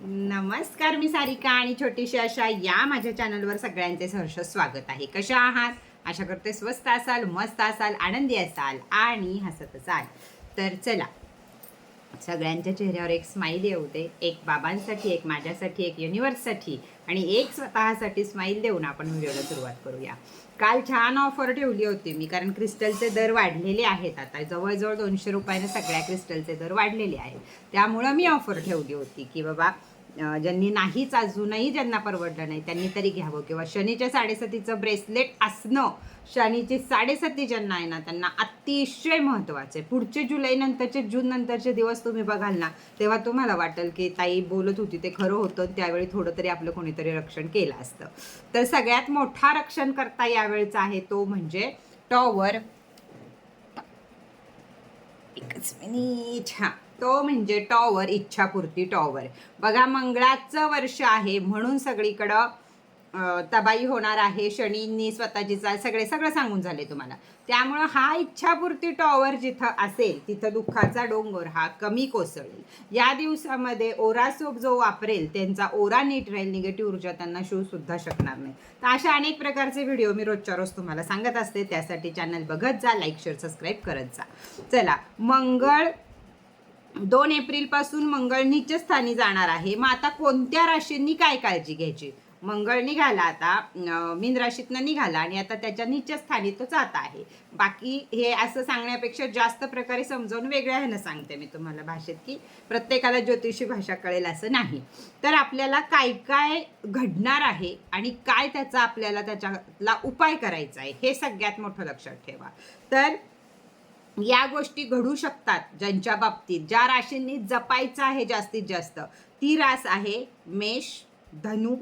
नमस्कार मी सारिका आणि छोटीशी अशा या माझ्या चॅनलवर सगळ्यांचे सहर्ष स्वागत आहे. कशा आहात? आशा करते स्वस्त असाल मस्त असाल आनंदी असाल आणि हसत असाल. तर चला सगळ्यांच्या चेहऱ्यावर एक स्माईल येऊ दे एक बाबांसाठी एक माझ्यासाठी एक युनिवर्ससाठी आणि एक स्वतःसाठी स्माईल देऊन आपण व्हिडिओला सुरुवात करूया. काल छान ऑफर ठेवली होती मी कारण क्रिस्टलचे दर वाढलेले आहेत आता. जवळजवळ दोनशे रुपयाने सगळ्या क्रिस्टलचे दर वाढलेले आहेत. त्यामुळं मी ऑफर ठेवली होती की बाबा ज्यांनी नाहीच अजूनही ज्यांना परवडलं नाही त्यांनी तरी घ्यावं. किंवा शनीच्या साडेसातीचं ब्रेसलेट असणं शनीची साडेसाती ज्यांना आहे ना त्यांना अतिशय महत्त्वाचे आहे. पुढचे जुलै नंतरचे जून नंतरचे दिवस तुम्ही बघाल ना तेव्हा तुम्हाला वाटेल की ताई बोलत होती ते खरं होतं त्यावेळी थोडं तरी आपलं कोणीतरी रक्षण केलं असतं. तर सगळ्यात मोठा रक्षण करता यावेळचा आहे तो म्हणजे टॉवर. एकच मिनिट. हां. तो म्हणजे टॉवर इच्छापूर्ती टॉवर. बघा मंगळाचं वर्ष आहे म्हणून सगळीकडं तबाई होणार आहे. शनींनी स्वतःची चाल सगळे सगळं सांगून झाले तुम्हाला. त्यामुळं हा इच्छापूर्ती टॉवर जिथं असेल तिथं दुःखाचा डोंगर हा कमी कोसळेल. या दिवसामध्ये ओरा सोप जो वापरेल त्यांचा ओरा नीट राहील निगेटिव्ह ऊर्जा त्यांना शिव शकणार नाही. तर अशा अनेक प्रकारचे व्हिडिओ मी रोजच्या रोज तुम्हाला सांगत असते. त्यासाठी चॅनल बघत जा लाईक शेअर सबस्क्राईब करत जा. चला मंगळ दोन एप्रिलपासून मंगळ नीच स्थानी जाणार आहे. मग आता कोणत्या राशींनी काय काळजी घ्यायची? मंगळ निघाला आता मीन राशीतनं निघाला आणि आता त्याच्या नीच स्थानी तो जात आहे. बाकी हे असं सांगण्यापेक्षा जास्त प्रकारे समजावून वेगळ्या ह्यानं सांगते मी तुम्हाला भाषेत की प्रत्येकाला ज्योतिषी भाषा कळेल असं नाही. तर आपल्याला काय काय घडणार आहे आणि काय त्याचा आपल्याला त्याच्यातला उपाय करायचा आहे हे सगळ्यात मोठं लक्षात ठेवा. तर या गोष्टी घडू शकतात ज्यांच्या बाबतीत. ज्या राशींनी जपायचं आहे जास्तीत जास्त ती रास आहे मेष धनु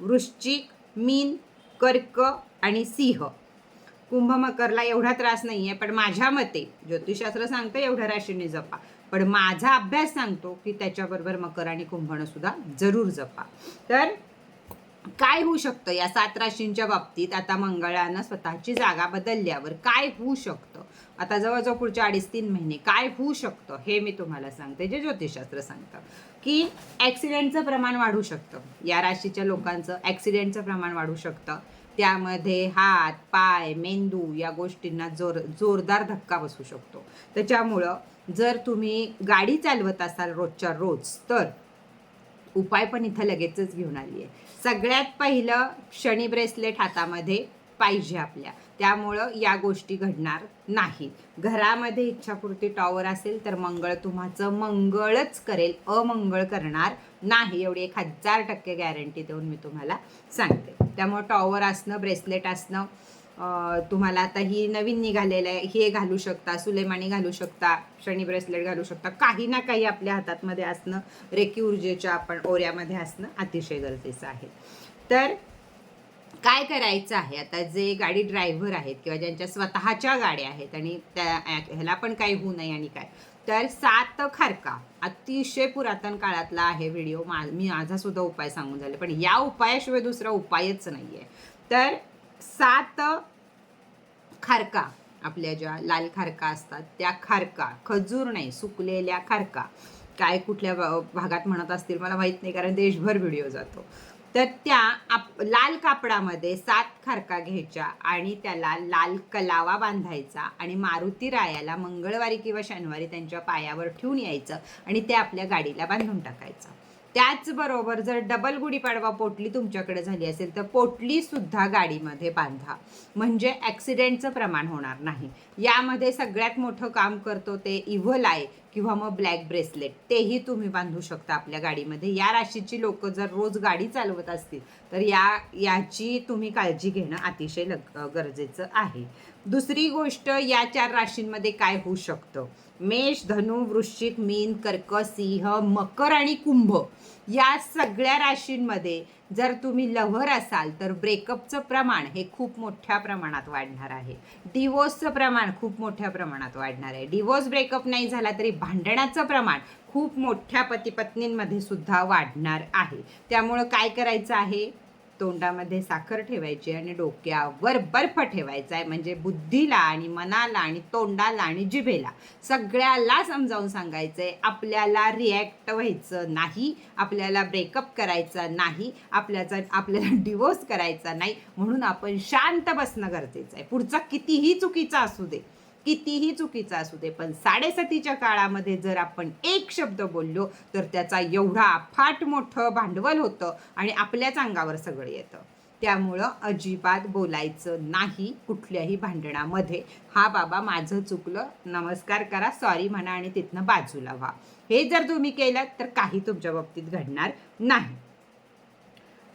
वृश्चिक मीन कर्क आणि सिंह. कुंभ मकरला एवढा त्रास नाही आहे पण माझ्या मते ज्योतिषशास्त्र सांगतं एवढ्या राशींनी जपा. पण माझा अभ्यास सांगतो की त्याच्याबरोबर मकर आणि कुंभनं सुद्धा जरूर जपा. तर काय होऊ शकतं या सात राशींच्या बाबतीत? आता मंगळानं स्वतःची जागा बदलल्यावर काय होऊ शकतं? आता जवळजवळ पुढच्या अडीच तीन महिने काय होऊ शकतं हे मी तुम्हाला सांगते जे ज्योतिषशास्त्र सांगतं. की ॲक्सिडेंटचं प्रमाण वाढू शकतं. या राशीच्या लोकांचं ॲक्सिडेंटचं प्रमाण वाढू शकतं. त्यामध्ये हात पाय मेंदू या गोष्टींना जोर जोरदार धक्का बसू शकतो. त्याच्यामुळं जर तुम्ही गाडी चालवत असाल रोजच्या रोज तर उपाय पण इथं लगेचच घेऊन आली आहे सगळ्यात पहिलं शनी ब्रेसलेट हातामध्ये पाहिजे आपल्या. त्यामुळं या गोष्टी घडणार नाहीत. घरामध्ये इच्छापूर्ती टॉवर असेल तर मंगळ तुम्हाचं मंगळच करेल. अमंगळ करणार नाही. एवढी एक हजार टक्के गॅरंटी देऊन मी तुम्हाला सांगते. त्यामुळं टॉवर असणं ब्रेसलेट असणं तुम्हाला आता ही नवीन निघालेलं आहे. हे घालू शकता सुलेमानी घालू शकता शनी ब्रेसलेट घालू शकता. काही ना काही आपल्या हातातमध्ये असणं रेकी ऊर्जेच्या आपण ओऱ्यामध्ये असणं अतिशय गरजेचं आहे. तर काय करायचं आहे? आता जे गाडी ड्रायव्हर आहेत किंवा ज्यांच्या स्वतःच्या गाड्या आहेत आणि त्या ह्याला पण काही होऊ नये आणि काय. तर सात खारका अतिशय पुरातन काळातला आहे व्हिडिओ. मा मी माझा सुद्धा उपाय सांगून झाले पण या उपायाशिवाय दुसरा उपायच नाही आहे तर सात खारका आपल्या ज्या लाल खारका असतात त्या खारका खजूर नाही सुकलेल्या खारका. काय कुठल्या भागात म्हणत असतील मला माहीत नाही कारण देशभर व्हिडिओ जातो. तर त्या आप लाल कापडामध्ये सात खारका घ्यायच्या आणि त्याला लाल कलावा बांधायचा आणि मारुती रायाला मंगळवारी किंवा शनिवारी त्यांच्या पायावर ठेवून यायचं आणि ते आपल्या गाडीला बांधून टाकायचं. त्याचबरोबर जर डबल गुढीपाडवा पोटली तुमच्याकडे झाली असेल तर पोटली सुद्धा गाडीमध्ये बांधा. म्हणजे ॲक्सिडेंटचं प्रमाण होणार नाही. यामध्ये सगळ्यात मोठं काम करतो ते इव्हल आहे किंवा मग ब्लॅक ब्रेसलेट तेही तुम्ही बांधू शकता आपल्या गाडीमध्ये. या राशीची लोक जर रोज गाडी चालवत असतील तर या याची तुम्ही काळजी घेणं अतिशय लग गरजेचं आहे. दुसरी गोष्ट या चार राशींमध्ये काय होऊ शकतं? मेष धनु वृश्चिक मीन कर्क सिंह मकर आणि कुंभ या सगळ्या राशींमध्ये जर तुम्ही लव्हर असाल तर ब्रेकअपचं प्रमाण हे खूप मोठ्या प्रमाणात वाढणार आहे. डिवोर्सचं प्रमाण खूप मोठ्या प्रमाणात वाढणार आहे. डिवोर्स ब्रेकअप नाही झाला तरी भांडणाचं प्रमाण खूप मोठ्या पतीपत्नींमध्ये सुद्धा वाढणार आहे. त्यामुळं काय करायचं आहे? तोंडामध्ये साखर ठेवायची आणि डोक्यावर बर्फ ठेवायचा आहे. म्हणजे बुद्धीला आणि मनाला आणि तोंडाला आणि जिभेला सगळ्याला समजावून सांगायचं आहे आपल्याला रिॲक्ट व्हायचं नाही. आपल्याला ब्रेकअप करायचं नाही. आपल्याचा आपल्याला डिवोर्स करायचा नाही. म्हणून आपण शांत बसणं गरजेचं आहे. पुढचा कितीही चुकीचा असू दे. कितीही चुकीचा असू दे पण साडेसातीच्या काळामध्ये जर आपण एक शब्द बोललो तर त्याचा एवढा फाट मोठं भांडवल होतं आणि आपल्याच अंगावर सगळं येतं. त्यामुळं अजिबात बोलायचं नाही कुठल्याही भांडणामध्ये. हा बाबा माझं चुकलं नमस्कार करा सॉरी म्हणा आणि तिथनं बाजूला व्हा हे जर तुम्ही केलं तर काही तुमच्या बाबतीत घडणार नाही.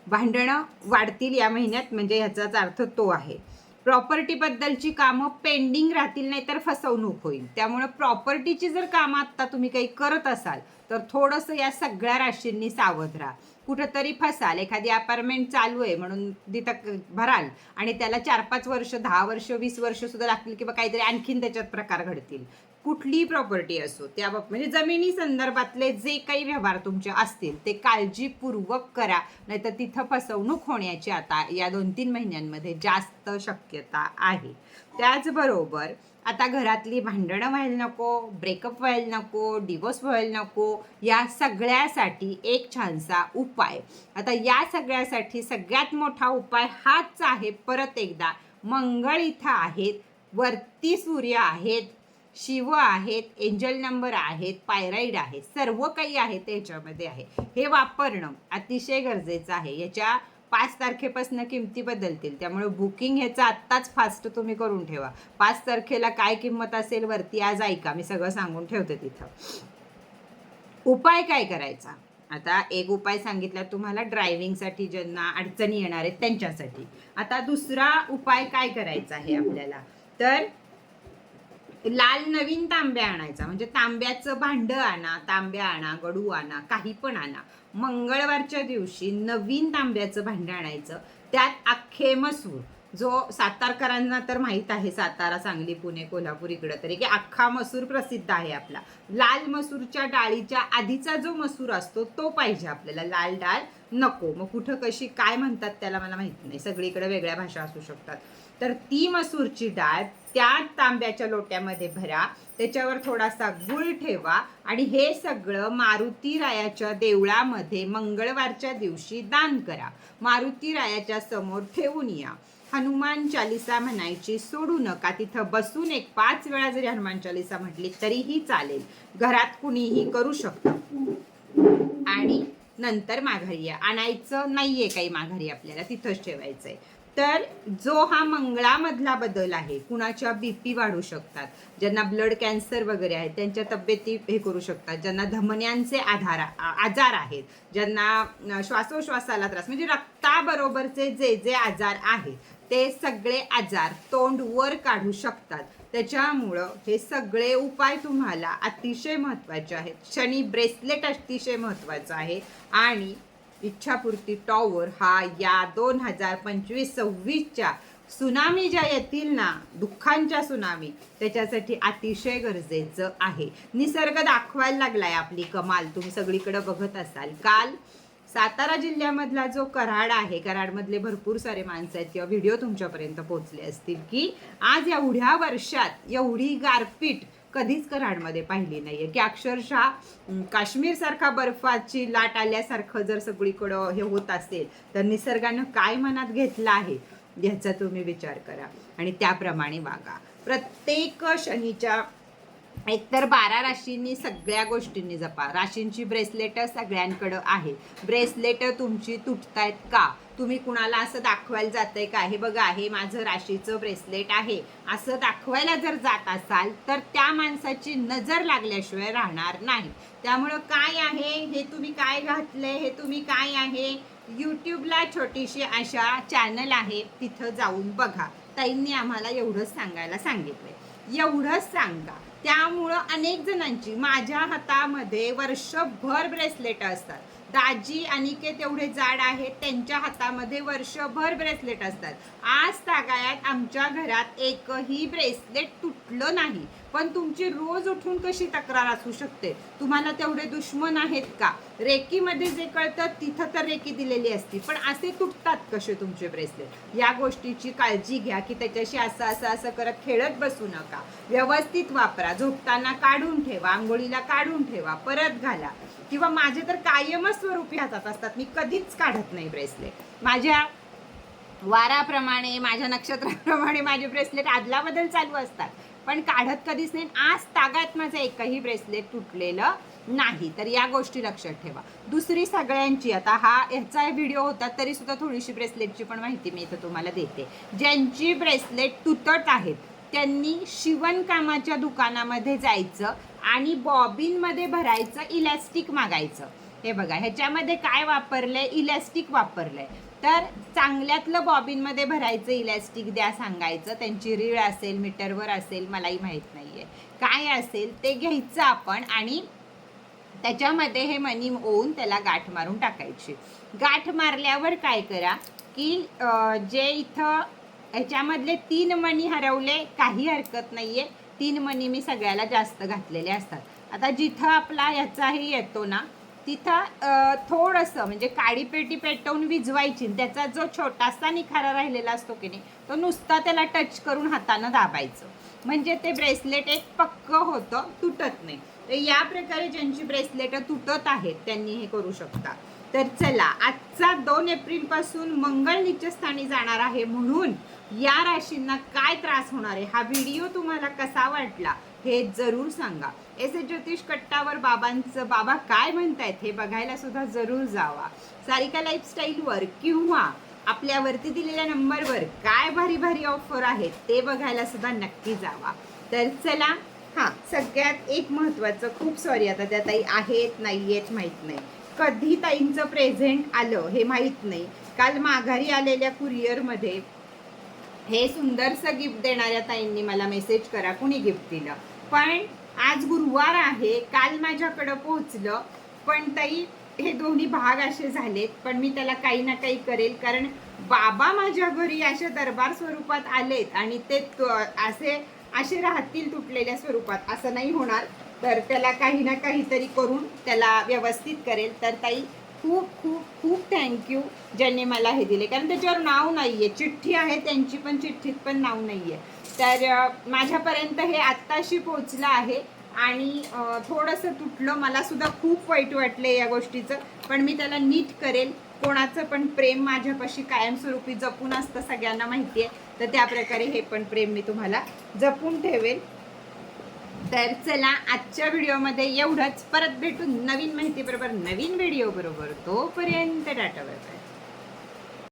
भांडणं वाढतील या महिन्यात म्हणजे ह्याचाच अर्थ तो आहे. प्रॉपर्टीबद्दलची कामं पेंडिंग राहतील नाही तर फसवणूक होईल. त्यामुळं प्रॉपर्टीची जर कामं आत्ता तुम्ही काही करत असाल तर थोडंसं या सगळ्या राशींनी सावध राहा. कुठंतरी फसाल एखादी अपार्टमेंट चालू आहे म्हणून तिथं भराल आणि त्याला चार पाच वर्ष दहा वर्ष वीस वर्ष सुद्धा लागतील किंवा काहीतरी आणखीन त्याच्यात प्रकार घडतील. कुठलीही प्रॉपर्टी असो त्या बाब म्हणजे जमिनी संदर्भातले जे काही व्यवहार तुमचे असतील ते काळजीपूर्वक करा. नाहीतर तिथं फसवणूक होण्याची आता या दोन तीन महिन्यांमध्ये जास्त शक्यता आहे. त्याचबरोबर आता घरातली भांडणं व्हायला नको ब्रेकअप व्हायला नको डिवोर्स व्हायला नको या सगळ्यासाठी एक छानसा उपाय. आता या सगळ्यासाठी सगळ्यात मोठा उपाय हाच आहे परत एकदा मंगळ इथं आहेत वरती सूर्य आहेत शिव आहेत एंजल नंबर आहेत पायराईड आहे सर्व काही आहे त्याच्यामध्ये आहे. हे वापरणं अतिशय गरजेचं आहे. याच्या पाच तारखेपासून किमती बदलतील. त्यामुळे बुकिंग ह्याचं आत्ताच फास्ट तुम्ही करून ठेवा. पाच तारखेला काय किंमत असेल वरती आज ऐका. मी सगळं सांगून ठेवते तिथं. उपाय काय करायचा? आता एक उपाय सांगितला तुम्हाला ड्रायव्हिंगसाठी ज्यांना अडचणी येणार आहेत त्यांच्यासाठी. आता दुसरा उपाय काय करायचा आहे आपल्याला? तर लाल नवीन तांब्या आणायचा. म्हणजे तांब्याचं भांडं आणा तांब्या आणा गडू आणा काही पण आणा. मंगळवारच्या दिवशी नवीन तांब्याचं भांडं आणायचं. त्यात अख्खे मसूर. जो सातारकरांना तर माहीत आहे सातारा सांगली पुणे कोल्हापूर इकडं तरी की अख्खा मसूर प्रसिद्ध आहे आपला. लाल मसूरच्या डाळीच्या आधीचा जो मसूर असतो तो पाहिजे आपल्याला. लाल डाळ नको मग कुठं कशी काय म्हणतात त्याला मला माहीत नाही. सगळीकडे वेगळ्या भाषा असू शकतात. तर ती मसूरची डाळ त्या तांब्याच्या लोट्यामध्ये भरा त्याच्यावर थोडासा गुळ ठेवा आणि हे सगळं मारुती रायाच्या देवळामध्ये मंगळवारच्या दिवशी दान करा. मारुती रायाच्या समोर ठेवून या. हनुमान चालिसा म्हणायची सोडू नका तिथं बसून एक पाच वेळा जरी हनुमान चालिसा म्हटली तरीही चालेल. घरात कुणीही करू शकतं. आणि नंतर माघारी या. आणायचं नाही आहे काही माघारी आपल्याला तिथंच ठेवायचं आहे तर जो हा मंगळामधला बदल आहे कुणाच्या बीपी वाढू शकतात ज्यांना ब्लड कॅन्सर वगैरे आहे त्यांच्या तब्येती हे करू शकतात ज्यांना धमन्यांचे आधार आजार आहेत ज्यांना श्वासोश्वासाला त्रास म्हणजे रक्ताबरोबरचे जे जे आजार आहेत ते सगळे आजार तोंड वर काढू शकतात. त्याच्यामुळं हे सगळे उपाय तुम्हाला अतिशय महत्त्वाचे आहेत. शनी ब्रेसलेट अतिशय महत्त्वाचं आहे. आणि इच्छापूर्ती टॉवर हा या दोन हजार पंचवीस सव्वीसच्या सुनामी ज्या येतील ना दुःखांच्या सुनामी त्याच्यासाठी अतिशय गरजेचं आहे. निसर्ग दाखवायला लागलाय आपली कमाल. तुम्ही सगळीकडे बघत असाल. काल सातारा जिल्ह्यामधला जो कराड आहे कराडमधले भरपूर सारे माणसं आहेत किंवा व्हिडिओ तुमच्यापर्यंत पोहोचले असतील की आज एवढ्या वर्षात एवढी गारपीट कधीच कराडमध्ये पाहिली नाहीये. की अक्षरशः काश्मीरसारखा बर्फाची लाट आल्यासारखं जर सगळीकडं हे होत असेल तर निसर्गानं काय मनात घेतलं आहे याचा तुम्ही विचार करा. आणि त्याप्रमाणे वागा. प्रत्येक शनीच्या एकतर बारा राशींनी सगळ्या गोष्टींनी जपा. राशींची ब्रेसलेटं सगळ्यांकडं आहे. ब्रेसलेटं तुमची तुटतायत का? तुम्ही कुणाला असं दाखवायला जातंय का? हे बघा हे माझं राशीचं ब्रेसलेट आहे. असं दाखवायला जर जात असाल तर त्या माणसाची नजर लागल्याशिवाय राहणार नाही. त्यामुळं काय आहे? हे तुम्ही काय घातलंय? हे तुम्ही काय आहे? यूट्यूबला छोटीशी अशा चॅनल आहे तिथं जाऊन बघा. ताईंनी आम्हाला एवढंच सांगायला सांगितलंय. एवढंच सांगा. त्यामुळं अनेक जणांची माझ्या हातामध्ये वर्षभर ब्रेसलेट असतात. दाजी अनिकेत एवढे जाड आहेत त्यांच्या हातामध्ये वर्षभर ब्रेसलेट असतात. आज तागायात आमच्या घरात एकही ब्रेसलेट तुटलं नाही. पण तुमची रोज उठून कशी तक्रार असू शकते? तुम्हाला तेवढे दुश्मन आहेत का? रेकीमध्ये जे कळतं तिथं तर रेकी दिलेली असती. पण असे तुटतात कसे तुमचे ब्रेसलेट? या गोष्टीची काळजी घ्या की त्याच्याशी असं असं असं करत खेळत बसू नका. व्यवस्थित वापरा. झोपताना काढून ठेवा. आंघोळीला काढून ठेवा. परत घाला. किंवा माझे तर कायमच स्वरूपी हातात असतात. मी कधीच काढत नाही ब्रेसलेट. माझ्या वाराप्रमाणे माझ्या नक्षत्राप्रमाणे माझे ब्रेसलेट आदलाबदल चालू असतात. पण काढत कधीच नाही. आज तागात माझं एकही ब्रेसलेट तुटलेलं नाही. तर या गोष्टी लक्षात ठेवा. दुसरी सगळ्यांची आता हा ह्याचा व्हिडिओ होता तरी सुद्धा थोडीशी ब्रेसलेटची पण माहिती मी इथं तुम्हाला देते. ज्यांची ब्रेसलेट तुटत आहेत त्यांनी शिवणकामाच्या दुकानामध्ये जायचं आणि बॉबिनमध्ये भरायचं इलॅस्टिक मागायचं. हे बघा ह्याच्यामध्ये काय वापरलंय? इलॅस्टिक वापरलंय. तर चांगल्यातलं बॉबिनमध्ये भरायचं इलॅस्टिक द्या सांगायचं. त्यांची रीळ असेल मीटरवर असेल मलाही माहीत नाही आहे काय असेल ते घ्यायचं आपण आणि त्याच्यामध्ये हे मनी ओवून त्याला गाठ मारून टाकायची. गाठ मारल्यावर काय करा की जे इथं ह्याच्यामधले तीन मणी हरवले काही हरकत नाही आहे तीन मणी मी सगळ्याला जास्त घातलेले असतात. आता जिथं आपला ह्याचाही येतो ना तिथं थोडंसं म्हणजे काडी पेटी पेटवून विझवायची त्याचा जो छोटासा निखारा राहिलेला असतो की नाही तो नुसता त्याला टच करून हातानं दाबायचं. म्हणजे ते ब्रेसलेट एक पक्क होतं तुटत नाही. तर या प्रकारे ज्यांची ब्रेसलेट तुटत आहेत त्यांनी हे करू शकता. तर चला आजचा दोन एप्रिलपासून मंगळ निचस्थानी जाणार आहे म्हणून या राशींना काय त्रास होणार आहे हा व्हिडिओ तुम्हाला कसा वाटला हे जरूर सांगा. एस एस ज्योतिष कट्टावर बाबांचं बाबा काय म्हणतायत हे बघायला सुद्धा जरूर जावा. सारिका लाईफस्टाईलवर किंवा आपल्यावरती दिलेल्या नंबरवर काय भारी भारी ऑफर आहेत ते बघायला सुद्धा नक्की जावा. तर चला हां सगळ्यात एक महत्त्वाचं खूप सॉरी आता त्या ताई आहेत नाही आहेत माहीत नाही. कधी ताईंचं प्रेझेंट आलं हे माहीत नाही. काल माघारी आलेल्या कुरिअरमध्ये हे सुंदरसं गिफ्ट देणाऱ्या ताईंनी मला मेसेज करा कुणी गिफ्ट दिलं? पण आज गुरुवार आहे काल माझ्याकडं पोहोचलं पण ताई हे दोन्ही भाग असे झालेत पण मी त्याला काही ना काही करेल कारण बाबा माझ्या घरी अशा दरबार स्वरूपात आलेत आणि ते असे असे राहतील तुटलेल्या स्वरूपात. असं नाही होणार. तर त्याला काही ना काहीतरी करून त्याला व्यवस्थित करेल. तर ताई खूप खूप खूप थँक्यू ज्यांनी मला हे दिले. कारण त्याच्यावर नाव नाही आहे चिठ्ठी आहे त्यांची पण चिठ्ठीत पण नाव नाही आहे तर माझ्यापर्यंत हे आत्ताशी पोचलं आहे आणि थोडंसं तुटलं मला सुद्धा खूप वाईट वाटलं या गोष्टीचं पण मी त्याला नीट करेल. कोणाचं पण प्रेम माझ्यापाशी कायमस्वरूपी जपून असतं सगळ्यांना माहिती आहे. तर त्या प्रकारे हे पण प्रेम मी तुम्हाला जपून ठेवेल. तर चला आजच्या व्हिडिओमध्ये एवढंच. परत भेटून नवीन माहिती बरोबर नवीन व्हिडिओ बरोबर तोपर्यंत टाटा बाय.